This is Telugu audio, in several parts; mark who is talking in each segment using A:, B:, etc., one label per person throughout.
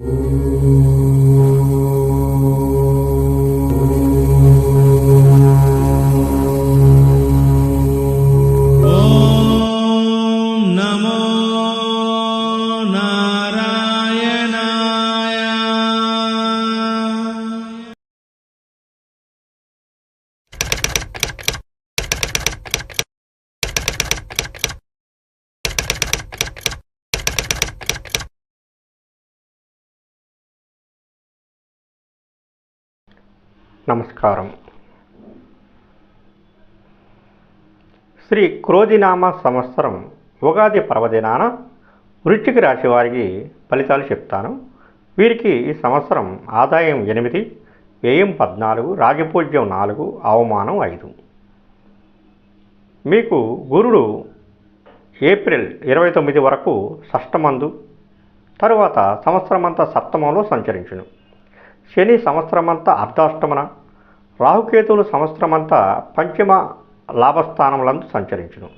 A: Ooh.
B: నమస్కారం. శ్రీ క్రోధినామ సంవత్సరం ఉగాది పర్వదినాన వృశ్చిక రాశి వారికి ఫలితాలు చెప్తాను. వీరికి ఈ సంవత్సరం ఆదాయం ఎనిమిది వ్యయం పద్నాలుగు రాజపూజ్యం నాలుగు అవమానం ఐదు. మీకు గురుడు ఏప్రిల్ ఇరవై తొమ్మిది వరకు షష్టమందు తరువాత సంవత్సరమంతా సప్తమంలో సంచరించును. శని సంవత్సరమంతా అర్ధాష్టమన రాహుకేతువులు సంవత్సరమంతా పంచమ లాభస్థానములందు సంచరించును.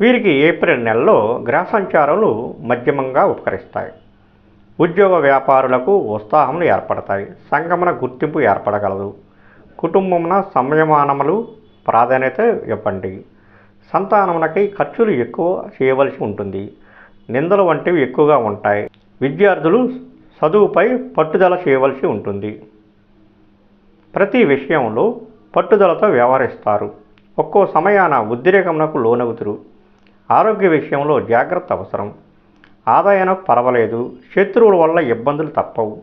B: వీరికి ఏప్రిల్ నెలలో గ్రహ సంచారములు మధ్యమంగా ఉపకరిస్తాయి. ఉద్యోగ వ్యాపారులకు ఉత్సాహములు ఏర్పడతాయి. సంగమన గుర్తింపు ఏర్పడగలదు. కుటుంబమున సంయమానములు ప్రాధాన్యత ఇవ్వండి. సంతానమునకై ఖర్చులు ఎక్కువ చేయవలసి ఉంటుంది. నిందలు వంటివి ఎక్కువగా ఉంటాయి. విద్యార్థులు చదువుపై పట్టుదల చేయవలసి ఉంటుంది. ప్రతి విషయంలో పట్టుదలతో వ్యవహరిస్తారు. ఒక్కో సమయాన ఉద్రేకమునకు లోనగుతురు ఆరోగ్య విషయంలో జాగ్రత్త అవసరం. ఆదాయం పర్వాలేదు. శత్రువుల వల్ల ఇబ్బందులు తప్పవు.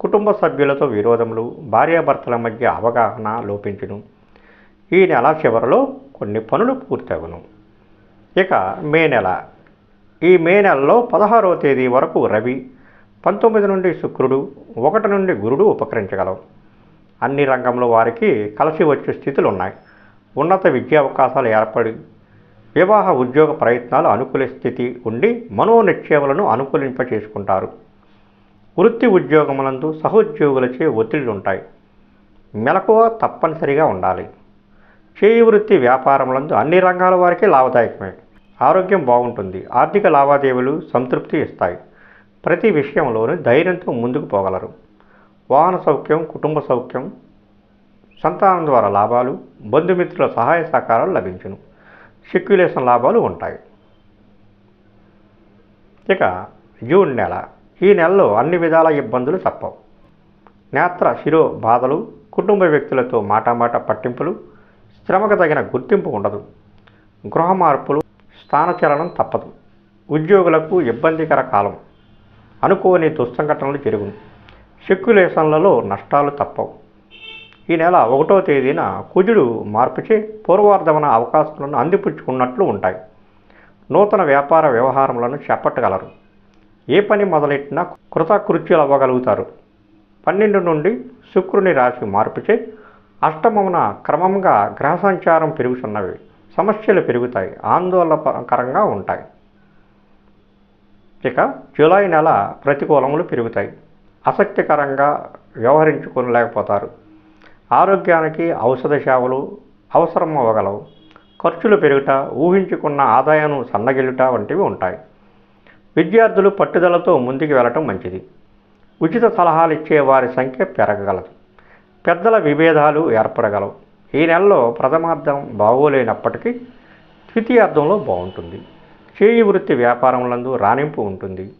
B: కుటుంబ సభ్యులతో విరోధములు భార్యాభర్తల మధ్య అవగాహన లోపించును. ఈ నెల చివరిలో కొన్ని పనులు పూర్తవును ఇక మే నెల. ఈ మే నెలలో పదహారవ తేదీ వరకు రవి పంతొమ్మిది నుండి శుక్రుడు ఒకటి నుండి గురుడు ఉపకరించగలవు. అన్ని రంగంలో వారికి కలిసి వచ్చే స్థితులు ఉన్నాయి. ఉన్నత విద్యా అవకాశాలు ఏర్పడి వివాహ ఉద్యోగ ప్రయత్నాలు అనుకూల స్థితి ఉండి మనోనిక్షేపలను అనుకూలింప చేసుకుంటారు వృత్తి ఉద్యోగములందు సహోద్యోగులచే ఒత్తిళ్ళు ఉంటాయి. మెలకువ తప్పనిసరిగా ఉండాలి. చేయి వృత్తి వ్యాపారములందు అన్ని రంగాల వారికి లాభదాయకమే. ఆరోగ్యం బాగుంటుంది. ఆర్థిక లావాదేవీలు సంతృప్తి ఇస్తాయి. ప్రతి విషయంలోనూ ధైర్యంతో ముందుకు పోగలరు. వాహన సౌఖ్యం కుటుంబ సౌఖ్యం సంతానం ద్వారా లాభాలు బంధుమిత్రుల సహాయ సహకారాలు లభించును. సిక్యులేషన్ లాభాలు ఉంటాయి. ఇక జూన్ నెల. ఈ నెలలో అన్ని విధాల ఇబ్బందులు తప్పవు. నేత్ర శిరో బాధలు కుటుంబ వ్యక్తులతో మాటామాట పట్టింపులు శ్రమకు తగిన గుర్తింపు ఉండదు. గృహ మార్పులు స్థానచలనం తప్పదు. ఉద్యోగులకు ఇబ్బందికర కాలం. అనుకోని దుస్సంఘటనలు జరుగును. సెక్యులేషన్లలో నష్టాలు తప్పవు. ఈ నెల ఒకటో తేదీన కుజుడు మార్పుచే పూర్వార్ధమన అవకాశాలను అందిపుచ్చుకున్నట్లు ఉంటాయి. నూతన వ్యాపార వ్యవహారములను చేపట్టగలరు. ఏ పని మొదలెట్టినా కృతకృత్యులు అవ్వగలుగుతారు పన్నెండు నుండి శుక్రుని రాశి మార్పుచే అష్టమమున క్రమంగా గ్రహ సంచారం పెరుగుతున్నవి సమస్యలు పెరుగుతాయి ఆందోళనకరంగా ఉంటాయి. ఇక జూలై నెల ప్రతికూలములు పెరుగుతాయి. ఆసక్తికరంగా వ్యవహరించుకోలేకపోతారు. ఆరోగ్యానికి ఔషధ సేవలు అవసరం అవ్వగలవు. ఖర్చులు పెరుగుట ఊహించుకున్న ఆదాయం సన్నగిల్లుట వంటివి ఉంటాయి. విద్యార్థులు పట్టుదలతో ముందుకు వెళ్ళటం మంచిది. ఉచిత సలహాలు ఇచ్చే వారి సంఖ్య పెరగగలదు. పెద్దల విభేదాలు ఏర్పడగలవు. ఈ నెలలో ప్రథమార్థం బాగోలేనప్పటికీ ద్వితీయార్థంలో బాగుంటుంది. చేయి వృత్తి వ్యాపారములందు రాణింపు ఉంటుంది.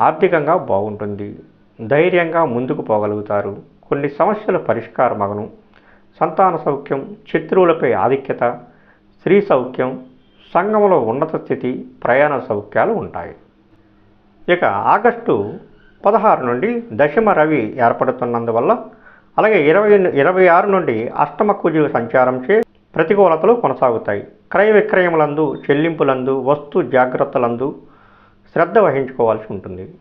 B: ఆర్థికంగా బాగుంటుంది. ధైర్యంగా ముందుకు పోగలుగుతారు. కొన్ని సమస్యల పరిష్కారమగను. సంతాన సౌఖ్యం శత్రువులపై ఆధిక్యత స్త్రీ సౌఖ్యం సంఘంలో ఉన్నత స్థితి ప్రయాణ సౌఖ్యాలు ఉంటాయి. ఇక ఆగస్టు పదహారు నుండి దశమ రవి ఏర్పడుతున్నందువల్ల అలాగే ఇరవై ఇరవై ఆరు నుండి అష్టమ కుజు సంచారంచే ప్రతికూలతలు కొనసాగుతాయి. క్రయ విక్రయములందు చెల్లింపులందు వస్తు జాగ్రత్తలందు శ్రద్ధ వహించుకోవాల్సి ఉంటుంది.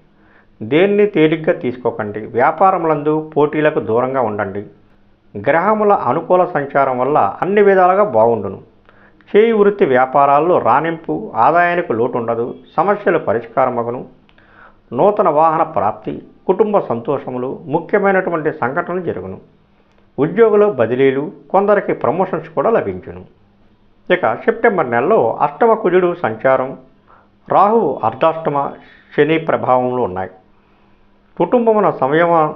B: దేన్ని తేలిగ్గా తీసుకోకండి. వ్యాపారములందు పోటీలకు దూరంగా ఉండండి. గ్రహముల అనుకూల సంచారం వల్ల అన్ని విధాలుగా బాగుండును. చేయి వృత్తి వ్యాపారాల్లో రాణింపు ఆదాయానికి లోటు ఉండదు సమస్యలు పరిష్కారమగును. నూతన వాహన ప్రాప్తి కుటుంబ సంతోషములు ముఖ్యమైనటువంటి సంఘటనలు జరుగును. ఉద్యోగుల బదిలీలు కొందరికి ప్రమోషన్స్ కూడా లభించును. ఇక సెప్టెంబర్ నెలలో అష్టమ కుజుడు సంచారం రాహు అర్ధాష్టమ శని ప్రభావంలో ఉన్నాయి. కుటుంబమున సంయమ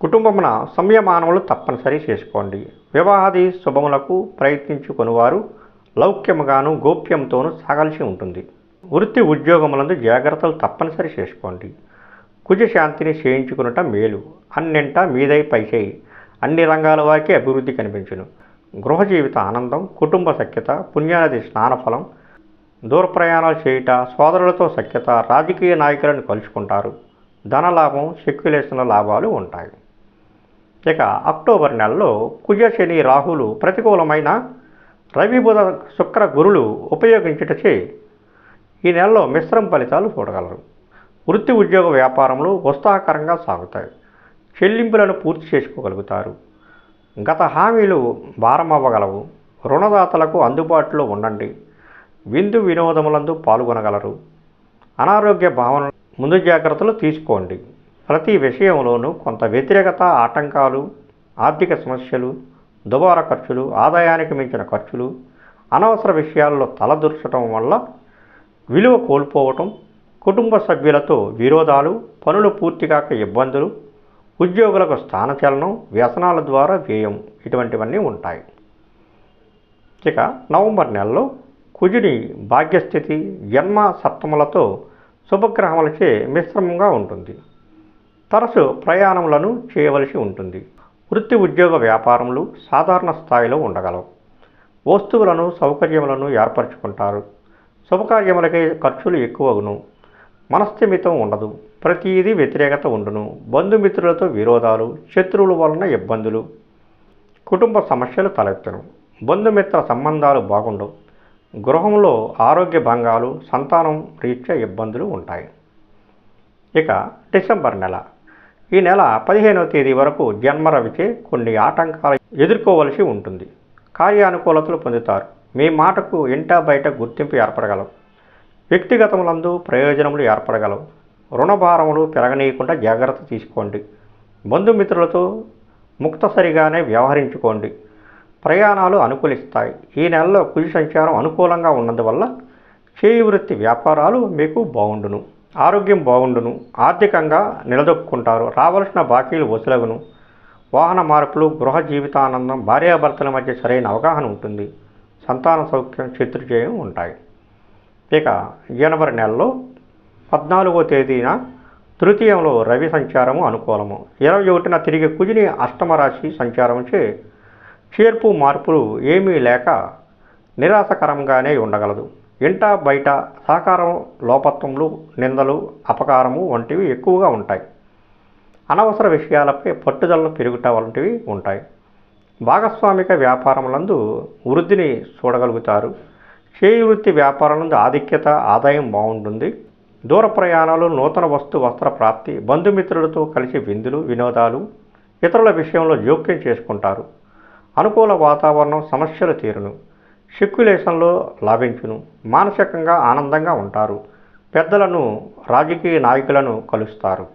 B: కుటుంబమున సంయమానములు తప్పనిసరి చేసుకోండి. వివాహాది శుభములకు ప్రయత్నించుకొనివారు లౌక్యముగాను గోప్యంతోనూ సాగాల్సి ఉంటుంది. వృత్తి ఉద్యోగములందు జాగ్రత్తలు తప్పనిసరి చేసుకోండి. కుజశాంతిని చేయించుకునటం మేలు. అన్నింట మీదై పైచేయి. అన్ని రంగాల వారికి అభివృద్ధి కనిపించును. గృహ జీవిత ఆనందం కుటుంబ సఖ్యత పుణ్యానది స్నానఫలం దూర ప్రయాణాలు చేయుట సోదరులతో సఖ్యత రాజకీయ నాయకులను కలుసుకుంటారు. ధనలాభం సెక్యులేషన్ల లాభాలు ఉంటాయి. ఇక అక్టోబర్ నెలలో కుజ శని రాహులు ప్రతికూలమైన రవి బుధ శుక్ర గురులు ఉపయోగించుటచే ఈ నెలలో మిశ్రమ ఫలితాలు చూడగలరు. వృత్తి ఉద్యోగ వ్యాపారంలో ఉత్సాహకరంగా సాగుతాయి. చెల్లింపులను పూర్తి చేసుకోగలుగుతారు. గత హామీలు భారమవ్వగలవు. రుణదాతలకు అందుబాటులో ఉండండి. విందు వినోదములందు పాల్గొనగలరు. అనారోగ్య భావన ముందు జాగ్రత్తలు తీసుకోండి. ప్రతి విషయంలోనూ కొంత వ్యతిరేకత ఆటంకాలు ఆర్థిక సమస్యలు దుబారా ఖర్చులు ఆదాయానికి మించిన ఖర్చులు అనవసర విషయాల్లో తలదూర్చడం వల్ల విలువ కోల్పోవటం కుటుంబ సభ్యులతో విరోధాలు పనులు పూర్తి కాక ఇబ్బందులు ఉద్యోగులకు స్థానచలనం వ్యసనాల ద్వారా వ్యయం ఇటువంటివన్నీ ఉంటాయి. ఇక నవంబర్ నెలలో కుజుని భాగ్యస్థితి జన్మ సప్తములతో శుభగ్రహములచే మిశ్రమంగా ఉంటుంది. తరచు ప్రయాణములను చేయవలసి ఉంటుంది. వృత్తి ఉద్యోగ వ్యాపారములు సాధారణ స్థాయిలో ఉండగలవు. వస్తువులను సౌకర్యములను ఏర్పరచుకుంటారు. శుభకార్యములకే ఖర్చులు ఎక్కువగును. మనస్థిమితం ఉండదు. ప్రతిదీ వ్యతిరేకత ఉండును. బంధుమిత్రులతో విరోధాలు శత్రువుల వలన ఇబ్బందులు. కుటుంబ సమస్యలు తలెత్తను. బంధుమిత్ర సంబంధాలు బాగుండవు. గృహంలో ఆరోగ్య భంగాలు సంతానం రీత్యా ఇబ్బందులు ఉంటాయి. ఇక డిసెంబర్ నెల. ఈ నెల పదిహేనవ తేదీ వరకు జన్మరవిచే కొన్ని ఆటంకాలు ఎదుర్కోవలసి ఉంటుంది. కార్యానుకూలతలు పొందుతారు. మీ మాటకు ఇంటా బయట గుర్తింపు ఏర్పడగలవు. వ్యక్తిగతములందు ప్రయోజనములు ఏర్పడగలవు. రుణభారములు పెరగనీయకుండా జాగ్రత్త తీసుకోండి. బంధుమిత్రులతో ముక్తసరిగానే వ్యవహరించుకోండి. ప్రయాణాలు అనుకూలిస్తాయి. ఈ నెలలో కుజి సంచారం అనుకూలంగా ఉన్నందువల్ల చేయి వృత్తి వ్యాపారాలు మీకు బాగుండును ఆరోగ్యం బాగుండును ఆర్థికంగా నిలదొక్కుంటారు. రావలసిన బాకీలు వసూలగును. వాహన మార్పులు గృహ జీవితానందం భార్యాభర్తల మధ్య సరైన అవగాహన ఉంటుంది. సంతాన సౌఖ్యం శత్రుజయం ఉంటాయి. ఇక జనవరి నెలలో పద్నాలుగో తేదీన తృతీయంలో రవి సంచారము అనుకూలము. ఇరవై ఒకటిన తిరిగి కుజిని అష్టమ రాశి సంచారంచే చేర్పు మార్పులు ఏమీ లేక నిరాశకరంగానే ఉండగలదు. ఇంట బయట సహకారం లోపత్వములు నిందలు అపకారము వంటివి ఎక్కువగా ఉంటాయి. అనవసర విషయాలపై పట్టుదలను పెరుగుట వంటివి ఉంటాయి. భాగస్వామిక వ్యాపారములందు వృద్ధిని చూడగలుగుతారు. చేయి వృత్తి వ్యాపారాలందు ఆధిక్యత ఆదాయం బాగుంటుంది. దూర ప్రయాణాలు నూతన వస్తు వస్త్ర ప్రాప్తి బంధుమిత్రులతో కలిసి విందులు వినోదాలు ఇతరుల విషయంలో జోక్యం చేసుకుంటారు. అనుకూల వాతావరణం సమస్యలు తీరును. సిక్యులేషన్లో లాభించును. మానసికంగా ఆనందంగా ఉంటారు. పెద్దలను రాజకీయ నాయకులను కలుస్తారు.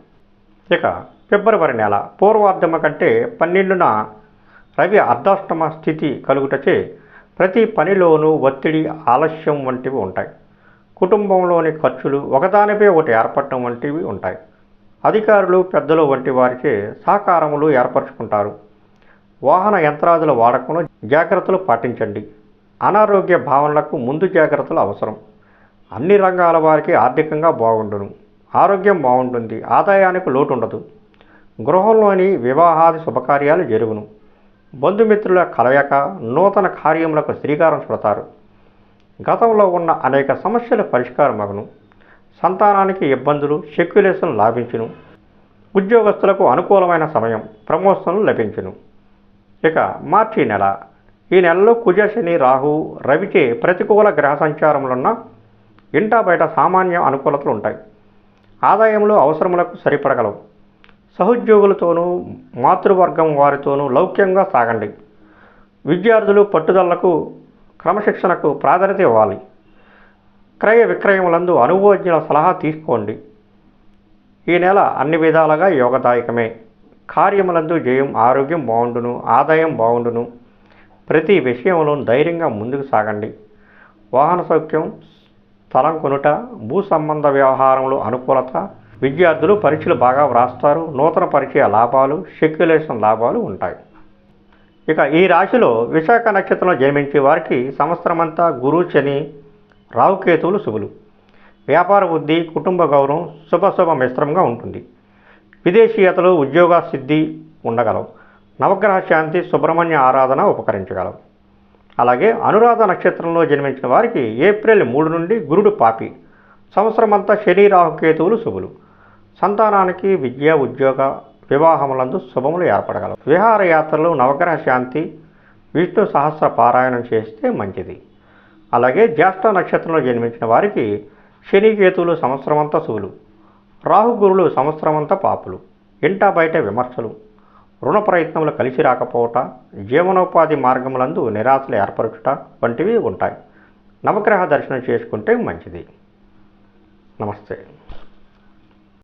B: ఇక ఫిబ్రవరి నెల పూర్వార్ధమ కంటే పన్నెండున రవి అర్ధాష్టమ స్థితి కలుగుటచే ప్రతి పనిలోనూ ఒత్తిడి ఆలస్యం వంటివి ఉంటాయి. కుటుంబంలోని ఖర్చులు ఒకదానిపై ఒకటి ఏర్పడటం వంటివి ఉంటాయి. అధికారులు పెద్దలు వంటి వారిచే సహకారములు ఏర్పరచుకుంటారు. వాహన యంత్రాదుల వాడకంలో జాగ్రత్తలు పాటించండి. అనారోగ్య భావనలకు ముందు జాగ్రత్తలు అవసరం. అన్ని రంగాల వారికి ఆర్థికంగా బాగుండును. ఆరోగ్యం బాగుంటుంది. ఆదాయానికి లోటు ఉండదు గృహంలోని వివాహాది శుభకార్యాలు జరుగును. బంధుమిత్రుల కలయక నూతన కార్యములకు శ్రీకారం చుడతారు. గతంలో ఉన్న అనేక సమస్యల పరిష్కారమగును. సంతానానికి ఇబ్బందులు సెక్యులేషన్ లాభించును. ఉద్యోగస్తులకు అనుకూలమైన సమయం ప్రమోషన్లు లభించును. ఇక మార్చి నెల. ఈ నెలలో కుజ శని రాహు రవిచే ప్రతికూల గ్రహ సంచారములున్న ఇంటా బయట సామాన్య అనుకూలతలు ఉంటాయి. ఆదాయంలో అవసరములకు సరిపడగలవు. సహోద్యోగులతోనూ మాతృవర్గం వారితోనూ లౌక్యంగా సాగండి. విద్యార్థులు పట్టుదలకు క్రమశిక్షణకు ప్రాధాన్యత ఇవ్వాలి. క్రయ విక్రయములందు అనుభవజ్ఞుల సలహా తీసుకోండి. ఈ నెల అన్ని విధాలుగా యోగదాయకమే. కార్యములందు జయం ఆరోగ్యం బాగుండును ఆదాయం బాగుండును ప్రతి విషయంలో ధైర్యంగా ముందుకు సాగండి. వాహన సౌఖ్యం స్థలం కొనుట భూ సంబంధ వ్యవహారంలో అనుకూలత విద్యార్థులు పరీక్షలు బాగా వ్రాస్తారు నూతన పరిచయ లాభాలు సెక్యులేషన్ లాభాలు ఉంటాయి. ఇక ఈ రాశిలో విశాఖ నక్షత్రంలో జన్మించే వారికి సంవత్సరమంతా గురు శని రావుకేతువులు శుభులు. వ్యాపార వృద్ధి కుటుంబ గౌరవం శుభ శుభ మిశ్రమంగా ఉంటుంది. విదేశీయతలు ఉద్యోగ సిద్ధి ఉండగలవు. నవగ్రహ శాంతి సుబ్రహ్మణ్య ఆరాధన ఉపకరించగలవు. అలాగే అనురాధ నక్షత్రంలో జన్మించిన వారికి ఏప్రిల్ మూడు నుండి గురుడు పాపి. సంవత్సరమంతా శని రాహుకేతువులు శుభులు. సంతానానికి విద్య ఉద్యోగ వివాహములందు శుభములు ఏర్పడగలవు. విహారయాత్రలు నవగ్రహ శాంతి విష్ణు సహస్ర పారాయణం చేస్తే మంచిది. అలాగే జ్యేష్ఠ నక్షత్రంలో జన్మించిన వారికి శని కేతువులు సంవత్సరమంతా శుభులు. రాహు గురులు సంవత్సరమంతా పాపులు. ఇంటా బయట విమర్శలు. రుణ ప్రయత్నములు కలిసి రాకపోవట జీవనోపాధి మార్గములందు నిరాశలు ఏర్పరచుట వంటివి ఉంటాయి. నవగ్రహ దర్శనం చేసుకుంటే మంచిది. నమస్తే.